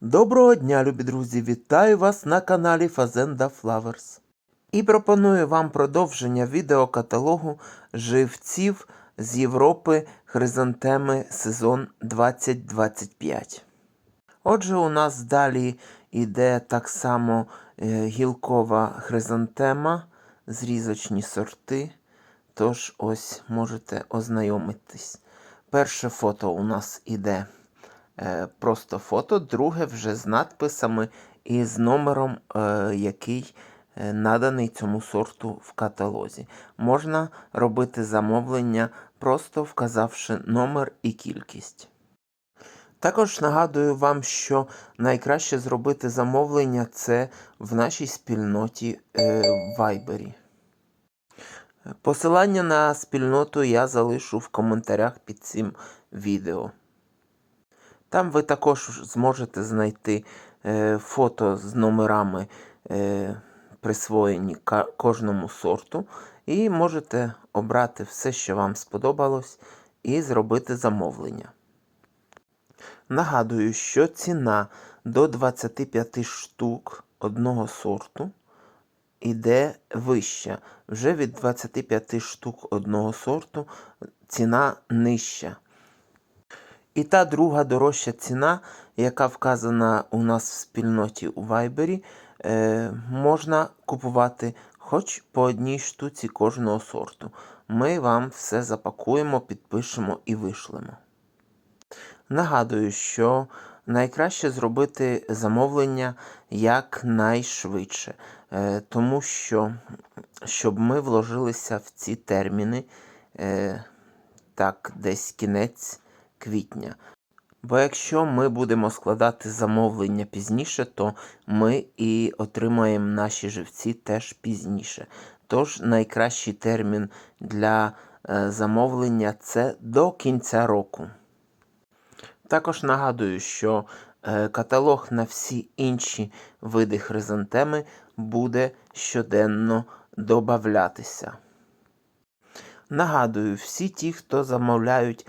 Доброго дня, любі друзі! Вітаю вас на каналі Fazenda Flowers. І пропоную вам продовження відеокаталогу живців з Європи Хризантеми сезон 2025. Отже, у нас далі йде так само е, гілкова хризантема, зрізочні сорти. Тож ось можете ознайомитись. Перше фото у нас іде просто фото, друге вже з надписами і з номером, е, який е, наданий цьому сорту в каталозі. Можна робити замовлення, просто вказавши номер і кількість. Також нагадую вам, що найкраще зробити замовлення це в нашій спільноті е, в Вайбері. Посилання на спільноту я залишу в коментарях під цим відео. Там ви також зможете знайти е, фото з номерами, е, присвоєні кожному сорту, і можете обрати все, що вам сподобалось, і зробити замовлення. Нагадую, що ціна до 25 штук одного сорту іде вища. Вже від 25 штук одного сорту ціна нижча. І та друга дорожча ціна, яка вказана у нас в спільноті у Вайбері, е, можна купувати хоч по одній штуці кожного сорту. Ми вам все запакуємо, підпишемо і вишлемо. Нагадую, що найкраще зробити замовлення якнайшвидше, е, тому що щоб ми вложилися в ці терміни е, так, десь кінець квітня. Бо якщо ми будемо складати замовлення пізніше, то ми і отримаємо наші живці теж пізніше. Тож найкращий термін для е, замовлення це до кінця року. Також нагадую, що е, каталог на всі інші види хризантеми буде щоденно додаватися. Нагадую, всі ті, хто замовляють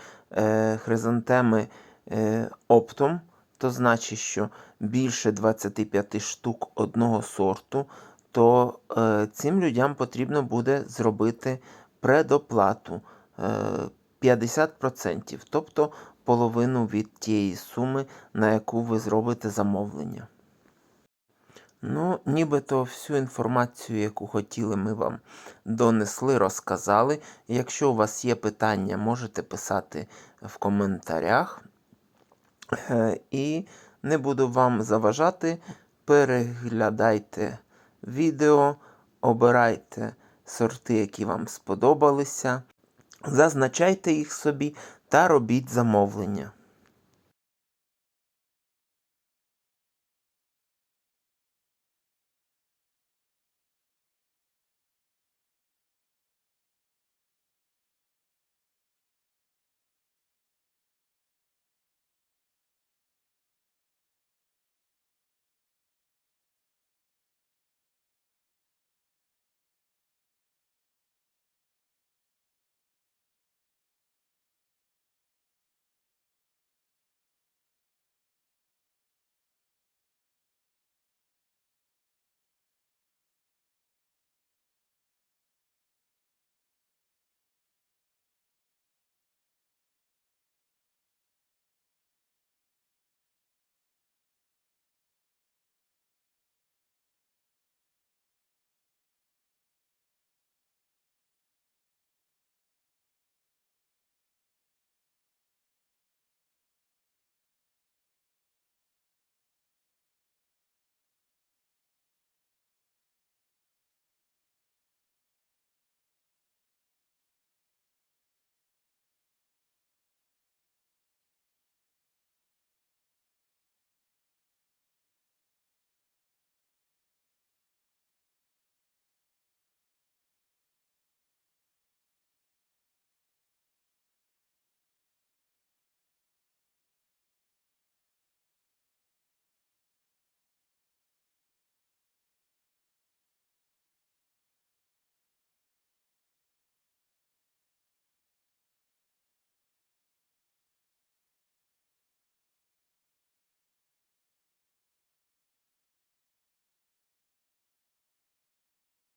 хризантеми е, оптом, то значить, що більше 25 штук одного сорту, то е, цим людям потрібно буде зробити предоплату е, 50%, тобто половину від тієї суми, на яку ви зробите замовлення. Ну, нібито всю інформацію, яку хотіли, ми вам донесли, розказали. Якщо у вас є питання, можете писати в коментарях. Е, І не буду вам заважати. Переглядайте відео, обирайте сорти, які вам сподобалися, зазначайте їх собі та робіть замовлення.